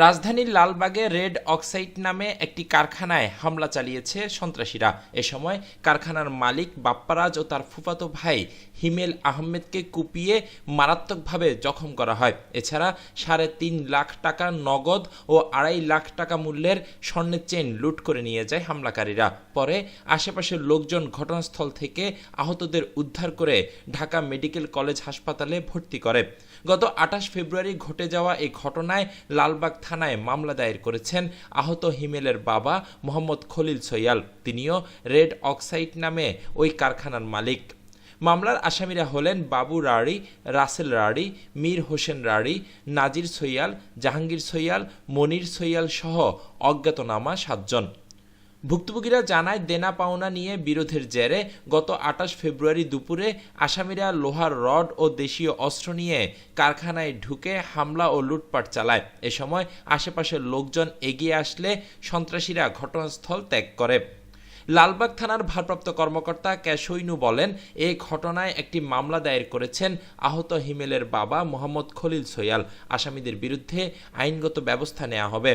রাজধানীর লালবাগে red oxide নামে একটি কারখানায় হামলা চালিয়েছে সন্ত্রাসীরা। এ সময় কারখানার মালিক বাপ্পারাজ ও তার ফুফাতো ভাই হিমেল আহমেদকে কুপিয়ে মারাত্মকভাবে জখম করা হয়। এছাড়া সাড়ে তিন লাখ টাকা নগদ ও আড়াই লাখ টাকা মূল্যের স্বর্ণের চেন লুট করে নিয়ে যায় হামলাকারীরা। পরে আশেপাশের লোকজন ঘটনাস্থল থেকে আহতদের উদ্ধার করে ঢাকা মেডিকেল কলেজ হাসপাতালে ভর্তি করে। গত আঠাশ ফেব্রুয়ারি ঘটে যাওয়া এই ঘটনায় লালবাগ থানায় মামলা দায়ের করেছেন আহত হিমেলের বাবা মোহাম্মদ খলিল সৈয়াল। তিনিও রেড অক্সাইড নামে ওই কারখানার মালিক। মামলার আসামিরা হলেন বাবু রাড়ি, রাসেল রাড়ি, মীর হোসেন রাড়ি, নাজির সৈয়াল, জাহাঙ্গীর সৈয়াল, মনির সৈয়াল সহ অজ্ঞাতনামা সাতজন। ভুক্তভোগীরা জানায়, দেনা পাওনা নিয়ে বিরোধের জেরে গত আঠাশ ফেব্রুয়ারি দুপুরে আসামিরা লোহার রড ও দেশীয় অস্ত্র নিয়ে কারখানায় ঢুকে হামলা ও লুটপাট চালায়। এ সময় আশেপাশের লোকজন এগিয়ে আসলে সন্ত্রাসীরা ঘটনাস্থল ত্যাগ করে। লালবাগ থানার ভারপ্রাপ্ত কর্মকর্তা ক্যাশৈনু বলেন, এ ঘটনায় একটি মামলা দায়ের করেছেন আহত হিমেলের বাবা মোহাম্মদ খলিল সৈয়াল। আসামিদের বিরুদ্ধে আইনগত ব্যবস্থা নেওয়া হবে।